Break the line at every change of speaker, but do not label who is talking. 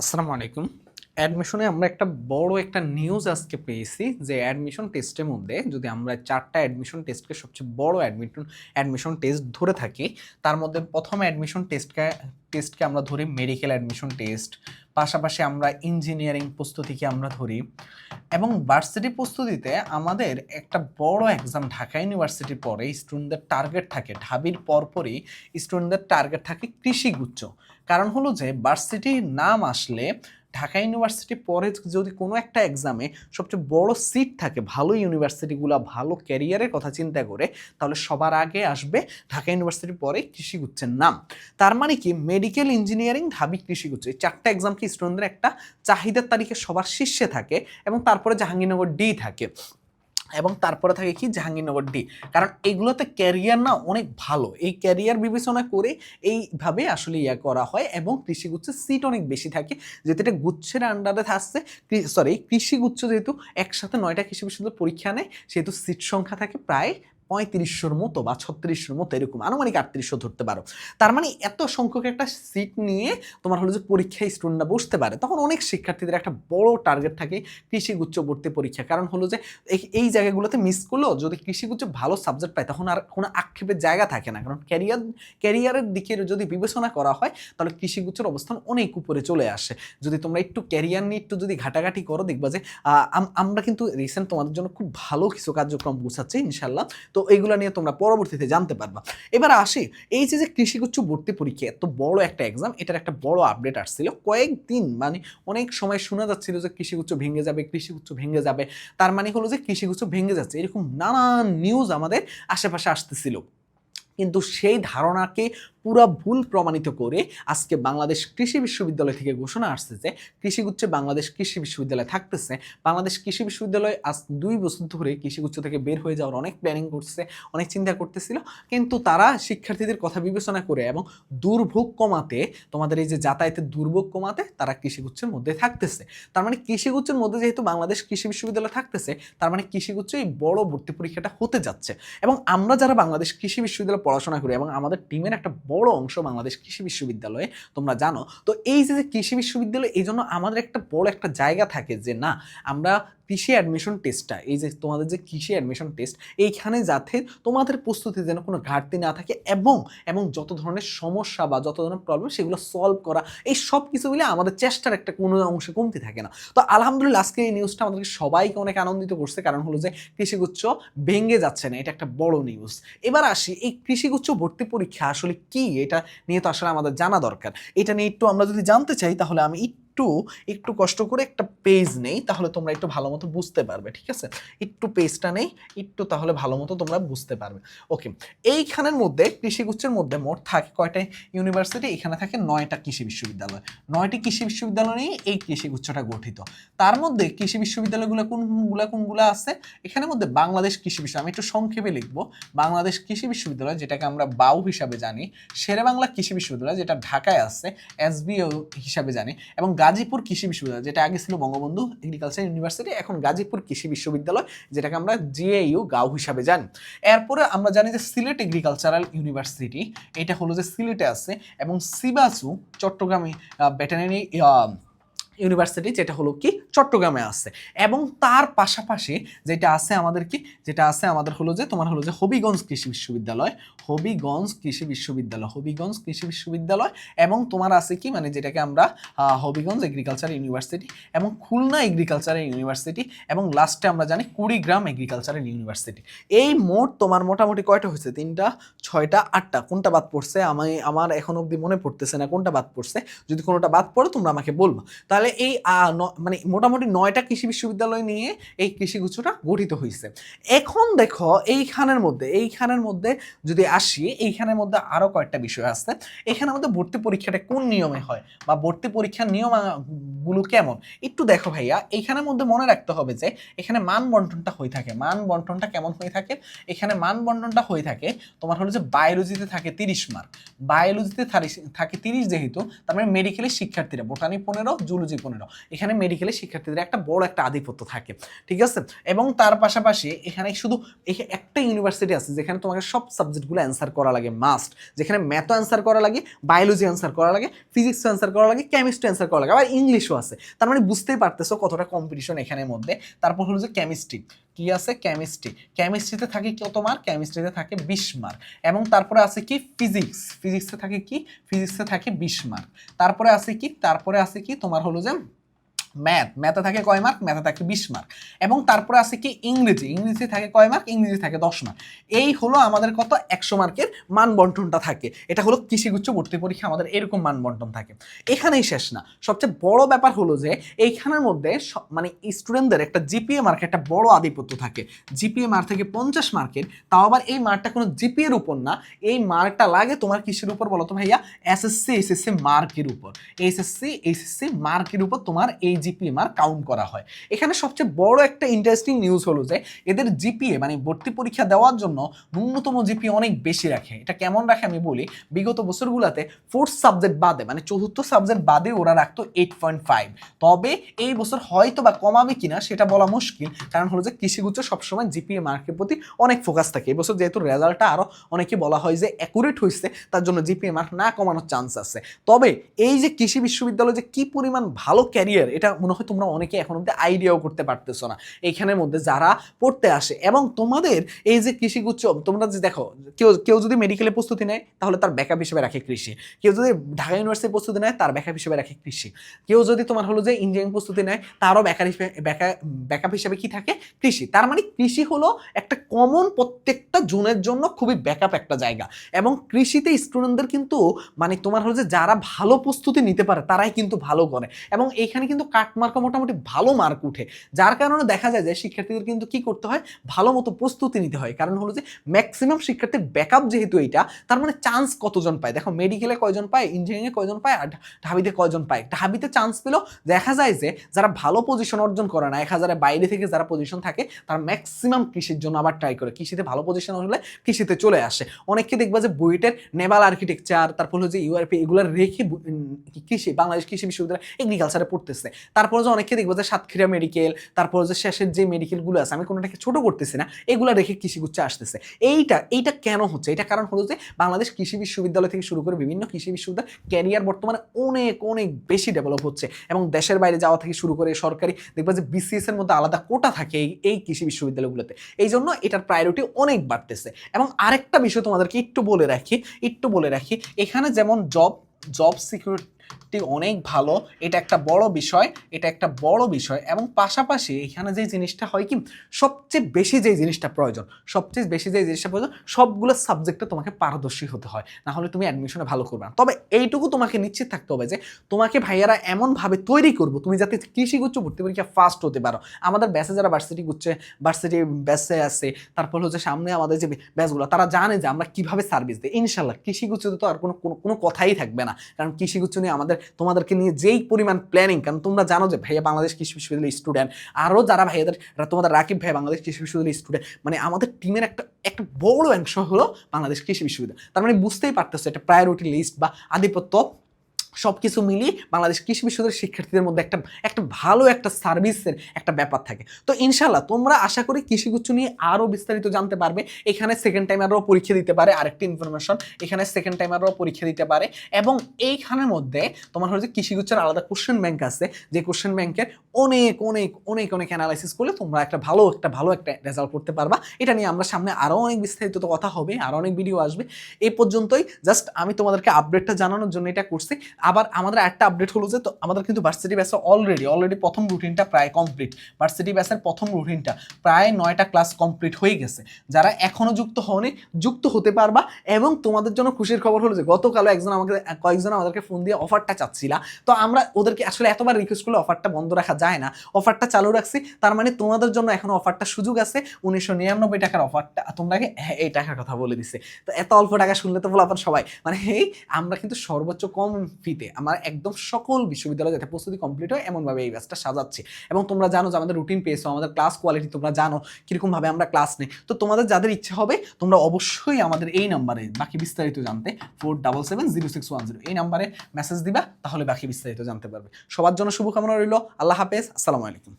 আসসালামু আলাইকুম। অ্যাডমিশনে আমরা একটা বড় একটা নিউজ আজকে পেয়েছি যে অ্যাডমিশন টেস্টের মধ্যে যদি আমরা চারটা অ্যাডমিশন টেস্টকে সবচেয়ে বড় অ্যাডমিশন অ্যাডমিশন টেস্ট ধরে থাকি, তার মধ্যে প্রথম অ্যাডমিশন টেস্টকে টেস্টকে আমরা ধরি মেডিকেল অ্যাডমিশন টেস্ট পাশাপাশি আমরা ইঞ্জিনিয়ারিং প্রস্তুতিকে আমরা ধরি। এবং ভার্সিটি প্রস্তুতিতে আমাদের একটা বড় এক্সাম ঢাকা ইউনিভার্সিটির পরে স্টুডেন্টদের টার্গেট থাকে। ঢাবির পরপরই স্টুডেন্টদের টার্গেট থাকে কৃষিগুচ্ছ কারণ হলো যে ভার্সিটির নাম আসলে ঢাকা ইউনিভার্সিটি পরে যদি কোনো একটা এক্সামে সবচেয়ে বড় সিট থাকে, ভালো ইউনিভার্সিটিগুলো ভালো ক্যারিয়ারের কথা চিন্তা করে, তাহলে সবার আগে আসবে ঢাকা ইউনিভার্সিটির পরে কৃষিগুচ্ছের নাম। তার মানে কি? মেডিকেল ইঞ্জিনিয়ারিং ঢাবি কৃষিগুচ্ছ। এই চারটা এক্সাম কি স্টুডেন্টদের একটা চাহিদার তারিখে সবার শীর্ষে থাকে এবং তারপরে জাহাঙ্গীরনগর ডি থাকে। এবং তারপরে থাকে কি? জাহাঙ্গীরনগর ডি কারণ এগুলোতে ক্যারিয়ার না অনেক ভালো। এই ক্যারিয়ার বিবেচনা করে এইভাবে আসলে ইয়া করা হয় এবং কৃষিগুচ্ছের সিট অনেক বেশি থাকে। যেহেতু এটা গুচ্ছের আন্ডারে থাকছে সরি কৃষিগুচ্ছ যেহেতু একসাথে নয়টা কৃষি বিশ্ববিদ্যালয় পরীক্ষা নেয়, সেহেতু সিট সংখ্যা থাকে প্রায় পঁয়ত্রিশশোর মতো বা ছত্রিশশোর মতো এরকম আনুমানিক আটত্রিশশো ধরতে পারো। তার মানে এত সংখ্যক একটা সিট নিয়ে তোমার হলো যে পরীক্ষায় স্টুডেন্টরা বসতে পারে, তখন অনেক শিক্ষার্থীদের একটা বড় টার্গেট থাকে কৃষিগুচ্ছ ভর্তি পরীক্ষা। কারণ হলো যে এই- জায়গাগুলোতে মিস করলেও যদি কৃষিগুচ্ছ ভালো সাবজেক্ট পায়, তখন আর কোনো আক্ষেপের জায়গা থাকে না। কারণ ক্যারিয়ার ক্যারিয়ারের দিকে যদি বিবেচনা করা হয়, তাহলে কৃষিগুচ্ছের অবস্থান অনেক উপরে চলে আসে। যদি তোমরা একটু ক্যারিয়ার নিয়ে একটু যদি ঘাটাঘাটি করো, দেখবা যে আম- আমরা কিন্তু রিসেন্ট তোমাদের জন্য খুব ভালো কিছু কার্যক্রম গুছাচ্ছি ইনশাল্লাহ তো এইগুলো নিয়ে তোমরা পরবর্তীতে জানতে পারবা। এবার আসি, এই যে যে কৃষিগুচ্ছ ভর্তি পরীক্ষা, এত বড় একটা এক্সাম এটার একটা বড় আপডেট আসছিল। কয়েকদিন মানে অনেক সময় শোনা যাচ্ছিল যে কৃষিগুচ্ছ ভেঙে যাবে, কৃষিগুচ্ছ ভেঙে যাবে। তার মানে হলো যে কৃষিগুচ্ছ ভেঙে যাচ্ছে। এরকম নানান নিউজ আমাদের আশেপাশে আসতেছিল। কিন্তু সেই ধারণাকে পুরো ভুল প্রমাণিত করে আজকে বাংলাদেশ কৃষি বিশ্ববিদ্যালয় থেকে ঘোষণা আসছে যে কৃষিগুচ্ছে বাংলাদেশ কৃষি বিশ্ববিদ্যালয় থাকতেছে। বাংলাদেশ কৃষি বিশ্ববিদ্যালয় আজ দুই বছর ধরে কৃষিগুচ্ছ থেকে বের হয়ে যাওয়ার অনেক প্ল্যানিং করছে, অনেক চিন্তা করতেছিল। কিন্তু তারা শিক্ষার্থীদের কথা বিবেচনা করে এবং দুর্ভোগ কমাতে, তোমাদের এই যে যাতায়াতের দুর্ভোগ কমাতে তারা কৃষিগুচ্ছের মধ্যে থাকতেছে। তার মানে কৃষিগুচ্ছের মধ্যে যেহেতু বাংলাদেশ কৃষি বিশ্ববিদ্যালয় থাকতেছে, তার মানে কৃষিগুচ্ছ এই বড় ভর্তি পরীক্ষাটা হতে যাচ্ছে। এবং আমরা যারা বাংলাদেশ কৃষি বিশ্ববিদ্যালয়ে পড়াশোনা করি এবং আমাদের টিমের একটা বড় অংশ বাংলাদেশ কৃষি বিশ্ববিদ্যালয়ে, তোমরা জানো। তো এই যে কৃষি বিশ্ববিদ্যালয়, এই জন্য আমাদের একটা বড় একটা জায়গা থাকে যে না, আমরা কৃষি অ্যাডমিশন টেস্টটা এই যে তোমাদের যে কৃষি অ্যাডমিশন টেস্ট এইখানে যাতে তোমাদের প্রস্তুতি যেন কোনো ঘাটতি না থাকে এবং এবং যত ধরনের সমস্যা বা যত ধরনের প্রবলেম সেগুলো সলভ করা, এই সব কিছু মিলে আমাদের চেষ্টার একটা কোনো অংশে কমতি থাকে না। তো আলহামদুলিল্লাহ আজকে এই নিউজটা আমাদেরকে সবাইকে অনেক আনন্দিত করছে। কারণ হলো যে কৃষিগুচ্ছ ভেঙে যাচ্ছে না, এটা একটা বড় নিউজ এবার আসি, এই কৃষিগুচ্ছ ভর্তি পরীক্ষা আসলে কি? এটা নিয়ে তো আসলে আমাদের জানা দরকার। এটা নিয়ে একটু আমরা যদি জানতে চাই, তাহলে আমি একটু একটু কষ্ট করে একটা পেজ নেই, তাহলে তোমরা একটু ভালো মতো বুঝতে পারবে, ঠিক আছে? একটু পেজটা নেই, একটু তাহলে ভালো মতো তোমরা বুঝতে পারবে। ওকে এইখানের মধ্যে কৃষিগুচ্ছের মধ্যে মোট থাকে কয়টা ইউনিভার্সিটি এখানে থাকে নয়টা কৃষি বিশ্ববিদ্যালয়। নয়টি কৃষি বিশ্ববিদ্যালয় নিয়ে এই কৃষিগুচ্ছটা গঠিত। তার মধ্যে কৃষি বিশ্ববিদ্যালয়গুলো কোনগুলা কোনগুলা আছে? এখানের মধ্যে বাংলাদেশ কৃষি বিশ্ববিদ্যালয়, আমি একটু সংক্ষেপে লিখব। বাংলাদেশ কৃষি বিশ্ববিদ্যালয়, যেটাকে আমরা বাউ হিসাবে জানি, শেরেবাংলা কৃষি বিশ্ববিদ্যালয়, যেটা ঢাকায় আছে, এসবিও হিসাবে জানি, এবং গাজীপুর কৃষি বিশ্ববিদ্যালয়, যেটা আগে ছিল বঙ্গবন্ধু এগ্রিকালচার ইউনিভার্সিটি এখন গাজীপুর কৃষি বিশ্ববিদ্যালয়, যেটাকে আমরা জিএইউ গাও হিসাবে জানি। এরপরে আমরা জানি যে সিলেট এগ্রিকালচারাল ইউনিভার্সিটি এটা হলো যে সিলেটে আছে, এবং সিবাসু চট্টগ্রামে ভেটেরিনারি ইউনিভার্সিটি যেটা হলো কি, চট্টগ্রামে আছে। এবং তার পাশাপাশি যেটা আছে আমাদের কি, যেটা আছে আমাদের হলো যে, তোমার হলো যে হবিগঞ্জ কৃষি বিশ্ববিদ্যালয়। হবিগঞ্জ কৃষি বিশ্ববিদ্যালয়, হবিগঞ্জ কৃষি বিশ্ববিদ্যালয় এবং তোমার আছে কি মানে যেটাকে আমরা হবিগঞ্জ এগ্রিকালচার ইউনিভার্সিটি এবং খুলনা এগ্রিকালচারাল ইউনিভার্সিটি এবং লাস্টে আমরা জানি কুড়িগ্রাম এগ্রিকালচারাল ইউনিভার্সিটি এই মোট তোমার মোটামুটি কয়টা হয়েছে? তিনটা, ছয়টা, আটটা। কোনটা বাদ পড়ছে? আমি, আমার এখন অবধি মনে পড়তেছে না কোনটা বাদ পড়ছে। যদি কোনোটা বাদ পড়ে তোমরা আমাকে বলব। তাহলে এই মানে মোটামুটি নয়টা কৃষি বিশ্ববিদ্যালয় নিয়ে এই কৃষিগুচ্ছটা গঠিত হয়েছে এখন দেখো, এইখানের মধ্যে এইখানের মধ্যে যদি আসি, এইখানের মধ্যে আরও কয়েকটা বিষয় আছে। এখানের মধ্যে ভর্তি পরীক্ষাটা কোন নিয়মে হয় বা ভর্তি পরীক্ষার নিয়মগুলো কেমন? একটু দেখো ভাইয়া, এইখানের মধ্যে মনে রাখতে হবে যে, এখানে মান বন্টনটা হয়ে থাকে। মান বন্টনটা কেমন হয়ে থাকে? এখানে মান বন্টনটা হয়ে থাকে, তোমার হলো যে বায়োলজিতে থাকে তিরিশ মার্ক বায়োলজিতে থাকে তিরিশ যেহেতু, তার মানে মেডিকেলের শিক্ষার্থীরা বোটানি পনেরো জুলজি পনেরো। এখানে মেডিকেলে শিক্ষার্থীদের একটা বড় একটা আধিপত্য থাকে, ঠিক আছে? এবং তার পাশাপাশি এখানে শুধু একটা ইউনিভার্সিটি আছে যেখানে তোমাকে সব সাবজেক্টগুলো অ্যান্সার করা লাগে মাস্ট যেখানে ম্যাথও অ্যান্সার করা লাগে বায়োলজি অ্যান্সার করা লাগে ফিজিক্সও অ্যান্সার করা লাগে কেমিস্ট্রি অ্যান্সার করা লাগে, আবার ইংলিশও আছে। তার মানে বুঝতেই পারতেছো কতটা কম্পিটিশন এখানের মধ্যে। তারপর হলো যে কেমিস্ট্রি কি আছে? কেমিস্ট্রি কেমিস্ট্রিতে থাকে কত মার্ক কেমিস্ট্রিতে থাকে বিশ মার্ক এবং তারপরে আছে কি? ফিজিক্স ফিজিক্সে থাকে কি? ফিজিক্সে থাকে বিশ মার্ক তারপরে আছে কি? তারপরে আছে কি? তোমার হলো যে ম্যাথ। ম্যাথে থাকে কয় মার্ক? ম্যাথে থাকে বিশ মার্ক। এবং তারপরে আছে কি? ইংরেজি। ইংরেজি থাকে কয় মার্ক? ইংরেজি থাকে দশ মার্ক। এই হলো আমাদের কত? একশো মার্কের মান বন্টনটা থাকে। এটা হলো কৃষিগুচ্ছ ভর্তি পরীক্ষা, আমাদের এরকম মান বন্টন থাকে। এখানেই শেষ না। সবচেয়ে বড় ব্যাপার হলো যে, এইখানের মধ্যে মানে স্টুডেন্টদের একটা জিপিএ মার্কে একটা বড় আধিপত্য থাকে। জিপিএ মার্ক থেকে পঞ্চাশ মার্কের, তাও আবার এই মার্কটা কোনো জিপিএর উপর না। এই মার্কটা লাগে তোমার কিসের উপর বলো তো ভাইয়া? এসএসসি এসএসসি মার্কের উপর। এসএসসি এসএসসি মার্কের উপর তোমার এই জিপিএ মার্ক কাউন্ট করা হয়। এখানে সবচেয়ে বড় একটা ইন্টারেস্টিং নিউজ হলো যে, এদের জিপিএ মানে ভর্তি পরীক্ষা দেওয়ার জন্য ন্যূনতম জিপিএ অনেক বেশি রাখে। এটা কেমন রাখে আমি বলি, বিগত বছরগুলোতে ফোর্থ সাবজেক্ট বাদে মানে চতুর্থ সাবজেক্ট বাদে ওরা রাখতো এইট পয়েন্ট ফাইভ তবে এই বছর হয়তো বা কমাবে কিনা সেটা বলা মুশকিল, কারণ হলো যে কৃষিগুচ্ছ সবসময় জিপিএ মার্কের প্রতি অনেক ফোকাস থাকে। এবছর যেহেতু রেজাল্টটা আরও অনেকে বলা হয় যে অ্যাকুরেট হয়েছে তার জন্য জিপিএ মার্ক না কমানোর চান্স আছে। তবে এই যে কৃষি বিশ্ববিদ্যালয় যে কি পরিমাণ ভালো ক্যারিয়ার এটা মনে হয় তোমরা অনেকে এখন অব্দি আইডিয়াও করতে পারতেছো না। এইখানের মধ্যে যারা পড়তে আসে এবং তোমাদের এই যে কৃষিগুচ্ছ তোমরা যে দেখো, কেউ কেউ যদি মেডিকেলে প্রস্তুতি নেয়, তাহলে তার ব্যাকআপ হিসেবে রাখে কৃষি। কেউ যদি ঢাকা ইউনিভার্সিটি প্রস্তুতি নেয়, তার ব্যাকআপ হিসেবে রাখে কৃষি। কেউ যদি তোমার হলো যে ইঞ্জিনিয়ারিং প্রস্তুতি নেয়, তারও ব্যাকআপ হিসেবে ব্যাকআপ হিসেবে কি থাকে? কৃষি। তার মানে কৃষি হলো একটা কমন প্রত্যেকটা জোনের জন্য খুবই ব্যাকআপ একটা জায়গা। এবং কৃষিতে স্টুডেন্টদের কিন্তু মানে তোমার হলো যে যারা ভালো প্রস্তুতি নিতে পারে, তারাই কিন্তু ভালো করে। এবং এইখানে কিন্তু কাট মোটামুটি ভালো মার্ক উঠে। যার কারণে দেখা যায় যে শিক্ষার্থীদের কিন্তু কি করতে হয়? ভালো মতো প্রস্তুতি নিতে হয়। কারণ হলো যে ম্যাক্সিমাম শিক্ষার্থীর ব্যাকআপ যেহেতু এইটা, তার মানে চান্স কতজন পায়? দেখো মেডিকেলে কয়জন পায়? ইঞ্জিনিয়ারিংয়ে কয়জন পায়? আর ঢাবিতে কয়জন পায়? ঢাবিতে চান্স পেলেও দেখা যায় যে, যারা ভালো পজিশন অর্জন করে না, এক হাজারের বাইরে থেকে যারা পজিশন থাকে, তারা ম্যাক্সিমাম কৃষির জন্য আবার ট্রাই করে। কৃষিতে ভালো পজিশন হলে কৃষিতে চলে আসে। অনেককে দেখবা যে বুয়েটের নেভাল আর্কিটেকচার তারপর যে ইউআরপি এগুলো রেখে কৃষি, বাংলাদেশ কৃষি বিশ্ববিদ্যালয় এগ্রিকালচারে পড়তেছে। তারপরে যে অনেকে দেখব যে সাতক্ষীরা মেডিকেল তারপর যে শেষের যে মেডিকেলগুলো আছে, আমি কোনোটাকে ছোট করতেছি না, এগুলো রেখে কৃষিগুচ্ছে আসতেছে। এইটা এইটা কেন হচ্ছে? এটা কারণ হলো যে বাংলাদেশ কৃষি বিশ্ববিদ্যালয় থেকে শুরু করে বিভিন্ন কৃষি বিশ্ববিদ্যালয় ক্যারিয়ার বর্তমানে অনেক অনেক বেশি ডেভেলপ হচ্ছে এবং দেশের বাইরে যাওয়া থেকে শুরু করে সরকারি দেখবা যে বিসিএস এর মধ্যে আলাদা কোটা থাকে এই এই কৃষি বিশ্ববিদ্যালয়গুলোতে। এই জন্য এটার প্রায়োরিটি অনেক বাড়তেছে। এবং আরেকটা বিষয় তোমাদেরকে একটু বলে রাখি, একটু বলে রাখি, এখানে যেমন জব জব সিকিউরিটি অনেক ভালো। এটা একটা বড় বিষয়, এটা একটা বড় বিষয় এবং পাশাপাশি এখানে যে জিনিসটা হয় কি, সবচেয়ে বেশি যে জিনিসটা প্রয়োজন, সবচেয়ে বেশি যে জিনিসটা প্রয়োজন, সবগুলো সাবজেক্টে তোমাকে পারদর্শী হতে হয়। না হলে তুমি অ্যাডমিশনে ভালো করবে না। তবে এইটুকু তোমাকে নিশ্চিত থাকতে হবে যে, তোমাকে ভাইয়ারা এমনভাবে তৈরি করব, তুমি যাতে কৃষিগুচ্ছ, ভর্তি পরীক্ষা ফার্স্ট হতে পারো। আমাদের ব্যাসে যারা ভার্সিটি গুচ্ছে ভার্সিটি ব্যাসে আছে, তারপর হচ্ছে সামনে আমাদের যে ব্যাচগুলো তারা জানে যে আমরা কীভাবে সার্ভিস দিই। ইনশাল্লাহ কৃষিগুচ্ছতে তো আর কোনো কোনো কথাই থাকবে না। কারণ কৃষিগুচ্ছ নিয়ে আমাদের তোমাদেরকে নিয়ে যেই পরিমাণ প্ল্যানিং কারণ তোমরা জানো যে ভাইয়া বাংলাদেশ কৃষি বিশ্ববিদ্যালয়ের স্টুডেন্ট আরও যারা ভাইয়াদের তোমাদের রাকিব ভাই বাংলাদেশ কৃষি বিশ্ববিদ্যালয়ের স্টুডেন্ট মানে আমাদের টিমের একটা একটা বড় অংশ হলো বাংলাদেশ কৃষি বিশ্ববিদ্যালয়। তার মানে বুঝতেই পারতেছো একটা প্রায়োরিটি লিস্ট বা আধিপত্য সব কিছু মিলিয়ে বাংলাদেশ কৃষি বিশ্ববিদ্যালয়ের শিক্ষার্থীদের মধ্যে একটা একটা ভালো একটা সার্ভিসের একটা ব্যাপার থাকে। তো ইনশাল্লাহ তোমরা আশা করি কৃষিগুচ্ছ নিয়ে আরও বিস্তারিত জানতে পারবে। এখানে সেকেন্ড টাইমারও পরীক্ষা দিতে পারে, আরেকটি ইনফরমেশন এখানে সেকেন্ড টাইমারও পরীক্ষা দিতে পারে এবং এইখানের মধ্যে তোমার হচ্ছে কৃষিগুচ্ছের আলাদা কোশ্চেন ব্যাংক আছে। যে কোশ্চেন ব্যাংকের অনেক অনেক অনেক অনেক অ্যানালাইসিস করলে তোমরা একটা ভালো একটা ভালো একটা রেজাল্ট করতে পারবা। এটা নিয়ে আমরা সামনে আরও অনেক বিস্তারিত কথা হবে আরও অনেক ভিডিও আসবে। এই পর্যন্তই জাস্ট আমি তোমাদেরকে আপডেটটা জানানোর জন্য এটা করছি। আবার আমাদের একটা আপডেট হলো যে তো আমাদের কিন্তু ভার্সিটি ব্যাসে অলরেডি অলরেডি প্রথম রুটিনটা প্রায় কমপ্লিট ভার্সিটি ব্যাসের প্রথম রুটিনটা প্রায় নয়টা ক্লাস কমপ্লিট হয়ে গেছে। যারা এখনও যুক্ত হওনি যুক্ত হতে পারবা এবং তোমাদের জন্য খুশির খবর হলো যে গতকালও একজন আমাকে কয়েকজন আমাদেরকে ফোন দিয়ে অফারটা চাচ্ছিলা। তো আমরা ওদেরকে আসলে এতবার রিকোয়েস্ট করলে অফারটা বন্ধ রাখা যায় না। অফারটা চালু রাখছি তার মানে তোমাদের জন্য এখন অফারটা সুযোগ আছে। উনিশশো নিরানব্বই টাকার অফারটা তোমরাকে হ্যাঁ, এই টাকার কথা বলে দিছে। তো এত অল্প টাকা শুনলে তো বলাপার সবাই মানে এই আমরা কিন্তু সর্বোচ্চ কম ফিতে আমার একদম সকল বিশ্ববিদ্যালয় যাতে প্রস্তুতি কমপ্লিট হয়, এমনভাবে এই ব্যাচটা সাজাচ্ছি। এবং তোমরা জানো যে আমাদের রুটিন পেয়েছ, আমাদের ক্লাস কোয়ালিটি তোমরা জানো, কীরকমভাবে আমরা ক্লাস নেই। তো তোমাদের যাদের ইচ্ছে হবে, তোমরা অবশ্যই আমাদের এই নাম্বারে বাকি বিস্তারিত জানতে four double seven zero six one zero এই নাম্বারে মেসেজ দিবা, তাহলে বাকি বিস্তারিত জানতে পারবে। সবার জন্য শুভকামনা রইল। আল্লাহ হাফেজ। আসসালামু আলাইকুম।